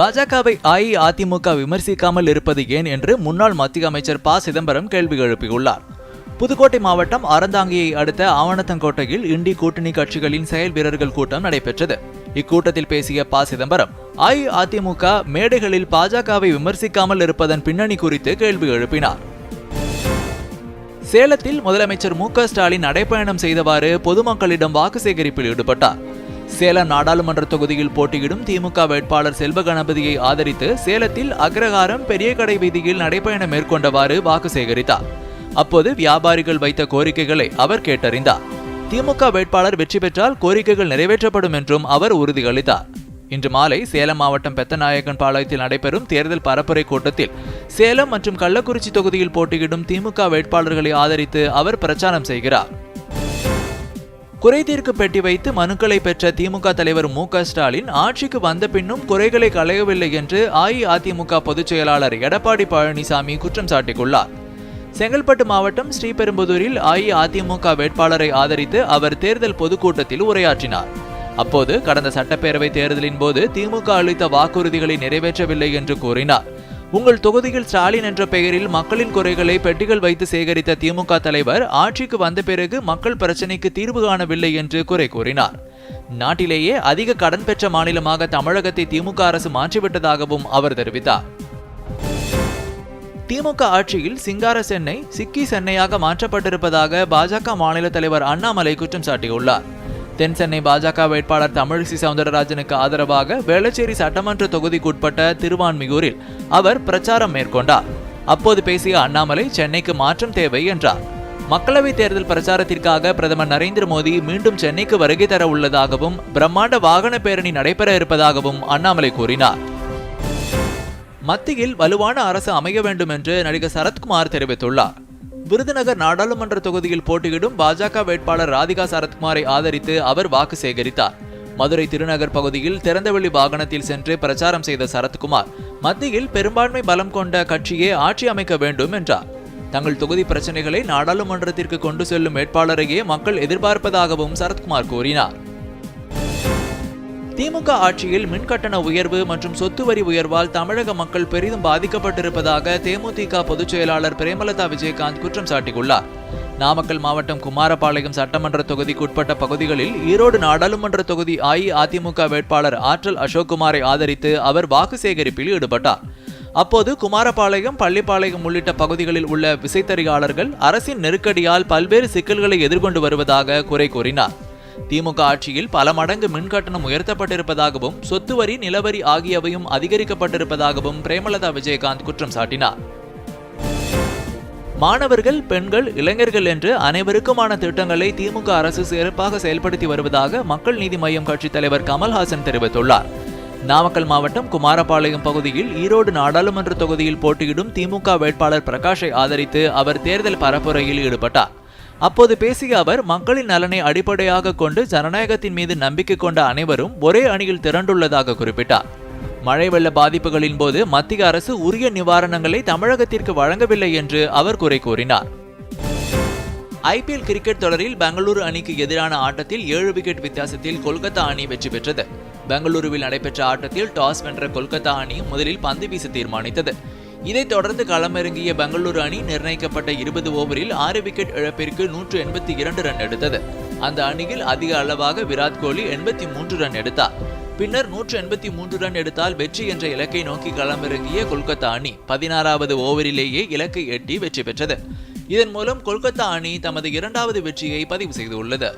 பாஜகவை அஇஅதிமுக விமர்சிக்காமல் இருப்பது ஏன் என்று முன்னாள் மத்திய அமைச்சர் ப. சிதம்பரம் கேள்வி எழுப்பியுள்ளார். புதுக்கோட்டை மாவட்டம் அறந்தாங்கியை அடுத்த ஆவணத்தங்கோட்டையில் இண்டி கூட்டணி கட்சிகளின் செயல் வீரர்கள் கூட்டம் நடைபெற்றது. இக்கூட்டத்தில் பேசிய ப. சிதம்பரம் அஇஅதிமுக மேடைகளில் பாஜகவை விமர்சிக்காமல் இருப்பதன் பின்னணி குறித்து கேள்வி எழுப்பினார். சேலத்தில் முதலமைச்சர் மு. க. ஸ்டாலின் நடைப்பயணம் செய்தவாறு பொதுமக்களிடம் வாக்கு சேகரிப்பில் ஈடுபட்டார். சேலம் நாடாளுமன்ற தொகுதியில் போட்டியிடும் திமுக வேட்பாளர் செல்வ கணபதியை ஆதரித்து சேலத்தில் அக்ரஹாரம் பெரிய கடை வீதியில் நடைபயணம் மேற்கொண்டவாறு வாக்கு சேகரித்தார். அப்போது வியாபாரிகள் வைத்த கோரிக்கைகளை அவர் கேட்டறிந்தார். திமுக வேட்பாளர் வெற்றி பெற்றால் கோரிக்கைகள் நிறைவேற்றப்படும் என்றும் அவர் உறுதியளித்தார். இன்று மாலை சேலம் மாவட்டம் பெத்தநாயக்கன் பாளையத்தில் நடைபெறும் தேர்தல் பரப்புரை கூட்டத்தில் சேலம் மற்றும் கள்ளக்குறிச்சி தொகுதியில் போட்டியிடும் திமுக வேட்பாளர்களை ஆதரித்து அவர் பிரச்சாரம் செய்கிறார். குறைதீர்க்கு பெட்டி வைத்து மனுக்களை பெற்ற திமுக தலைவர் மு க ஸ்டாலின் ஆட்சிக்கு வந்த பின்னும் குறைகளை களையவில்லை என்று அஇஅதிமுக பொதுச் செயலாளர் எடப்பாடி பழனிசாமி குற்றம் சாட்டியுள்ளார். செங்கல்பட்டு மாவட்டம் ஸ்ரீபெரும்புதூரில் அஇஅதிமுக வேட்பாளரை ஆதரித்து அவர் தேர்தல் பொதுக்கூட்டத்தில் உரையாற்றினார். அப்போது கடந்த சட்டப்பேரவை தேர்தலின் போது திமுக அளித்த வாக்குறுதிகளை நிறைவேற்றவில்லை என்று கூறினார். உங்கள் தொகுதியில் ஸ்டாலின் என்ற பெயரில் மக்களின் குறைகளை பெட்டிகள் வைத்து சேகரித்த திமுக தலைவர் ஆட்சிக்கு வந்த பிறகு மக்கள் பிரச்சினைக்கு தீர்வு காணவில்லை என்று குறை கூறினார். நாட்டிலேயே அதிக கடன் பெற்ற மாநிலமாக தமிழகத்தை திமுக அரசு மாற்றிவிட்டதாகவும் அவர் தெரிவித்தார். திமுக ஆட்சியில் சிங்கார சென்னை சிக்கி சென்னையாக மாற்றப்பட்டிருப்பதாக பாஜக மாநில தலைவர் அண்ணாமலை குற்றம் சாட்டியுள்ளார். தென் சென்னை பாஜக வேட்பாளர் தமிழிசை சவுந்தரராஜனுக்கு ஆதரவாக வேளச்சேரி சட்டமன்ற தொகுதிக்குட்பட்ட திருவான்மியூரில் அவர் பிரச்சாரம் மேற்கொண்டார். அப்போது பேசிய அண்ணாமலை சென்னைக்கு மாற்றம் தேவை என்றார். மக்களவைத் தேர்தல் பிரச்சாரத்திற்காக பிரதமர் நரேந்திர மோடி மீண்டும் சென்னைக்கு வருகை தர உள்ளதாகவும் பிரம்மாண்ட வாகன பேரணி நடைபெற இருப்பதாகவும் அண்ணாமலை கூறினார். மத்தியில் வலுவான அரசு அமைய வேண்டும் என்று நடிகர் சரத்குமார் தெரிவித்துள்ளார். விருதுநகர் நாடாளுமன்ற தொகுதியில் போட்டியிடும் பாஜக வேட்பாளர் ராதிகா சரத்குமாரை ஆதரித்து அவர் வாக்கு சேகரித்தார். மதுரை திருநகர் பகுதியில் திறந்தவெளி வாகனத்தில் சென்று பிரச்சாரம் செய்த சரத்குமார் மத்தியில் பெரும்பான்மை பலம் கொண்ட கட்சியே ஆட்சி அமைக்க வேண்டும் என்றார். தங்கள் தொகுதி பிரச்சனைகளை நாடாளுமன்றத்திற்கு கொண்டு செல்லும் வேட்பாளரையே மக்கள் எதிர்பார்ப்பதாகவும் சரத்குமார் கூறினார். திமுக ஆட்சியில் மின்கட்டண உயர்வு மற்றும் சொத்து வரி உயர்வால் தமிழக மக்கள் பெரிதும் பாதிக்கப்பட்டிருப்பதாக தேமுதிக பொதுச் செயலாளர் பிரேமலதா விஜயகாந்த் குற்றம் சாட்டியுள்ளார். நாமக்கல் மாவட்டம் குமாரபாளையம் சட்டமன்ற தொகுதிக்குட்பட்ட பகுதிகளில் ஈரோடு நாடாளுமன்ற தொகுதி அஇஅதிமுக வேட்பாளர் ஆற்றல் அசோக்குமாரை ஆதரித்து அவர் வாக்கு சேகரிப்பில் ஈடுபட்டார். அப்போது குமாரபாளையம் பள்ளிப்பாளையம் உள்ளிட்ட பகுதிகளில் உள்ள விசைத்தறியாளர்கள் அரசின் நெருக்கடியால் பல்வேறு சிக்கல்களை எதிர்கொண்டு வருவதாக குறை கூறினார். திமுக ஆட்சியில் பல மடங்கு மின் கட்டணம் உயர்த்தப்பட்டிருப்பதாகவும் சொத்து வரி நிலவரி ஆகியவையும் அதிகரிக்கப்பட்டிருப்பதாகவும் பிரேமலதா விஜயகாந்த் குற்றம் சாட்டினார். மாணவர்கள் பெண்கள் இளைஞர்கள் என்று அனைவருக்குமான திட்டங்களை திமுக அரசு சிறப்பாக செயல்படுத்தி வருவதாக மக்கள் நீதி மய்யம் கட்சித் தலைவர் கமல்ஹாசன் தெரிவித்துள்ளார். நாமக்கல் மாவட்டம் குமாரபாளையம் பகுதியில் ஈரோடு நாடாளுமன்ற தொகுதியில் போட்டியிடும் திமுக வேட்பாளர் பிரகாஷை ஆதரித்து அவர் தேர்தல் பரப்புரையில் ஈடுபட்டார். அப்போது பேசிய அவர் மக்களின் நலனை அடிப்படையாக கொண்டு ஜனநாயகத்தின் மீது நம்பிக்கை கொண்ட அனைவரும் ஒரே அணியில் திரண்டுள்ளதாக குறிப்பிட்டார். மழை வெள்ள பாதிப்புகளின் போது மத்திய அரசு உரிய நிவாரணங்களை தமிழகத்திற்கு வழங்கவில்லை என்று அவர் குறை கூறினார். ஐபிஎல் கிரிக்கெட் தொடரில் பெங்களூரு அணிக்கு எதிரான ஆட்டத்தில் ஏழு விக்கெட் வித்தியாசத்தில் கொல்கத்தா அணி வெற்றி பெற்றது. பெங்களூருவில் நடைபெற்ற ஆட்டத்தில் டாஸ் வென்ற கொல்கத்தா அணி முதலில் பந்து வீச தீர்மானித்தது. இதைத் தொடர்ந்து களமிறங்கிய பெங்களூரு அணி நிர்ணயிக்கப்பட்ட இருபது ஓவரில் ஆறு விக்கெட் இழப்பிற்கு நூற்று எண்பத்தி இரண்டு ரன் எடுத்தது. அந்த அணியில் அதிக அளவாக விராட் கோலி எண்பத்தி மூன்று ரன் எடுத்தார். பின்னர் நூற்று எண்பத்தி மூன்று ரன் எடுத்தால் வெற்றி என்ற இலக்கை நோக்கி களமிறங்கிய கொல்கத்தா அணி பதினாறாவது ஓவரிலேயே இலக்கை எட்டி வெற்றி பெற்றது. இதன் மூலம் கொல்கத்தா அணி தமது இரண்டாவது வெற்றியை பதிவு செய்துள்ளது.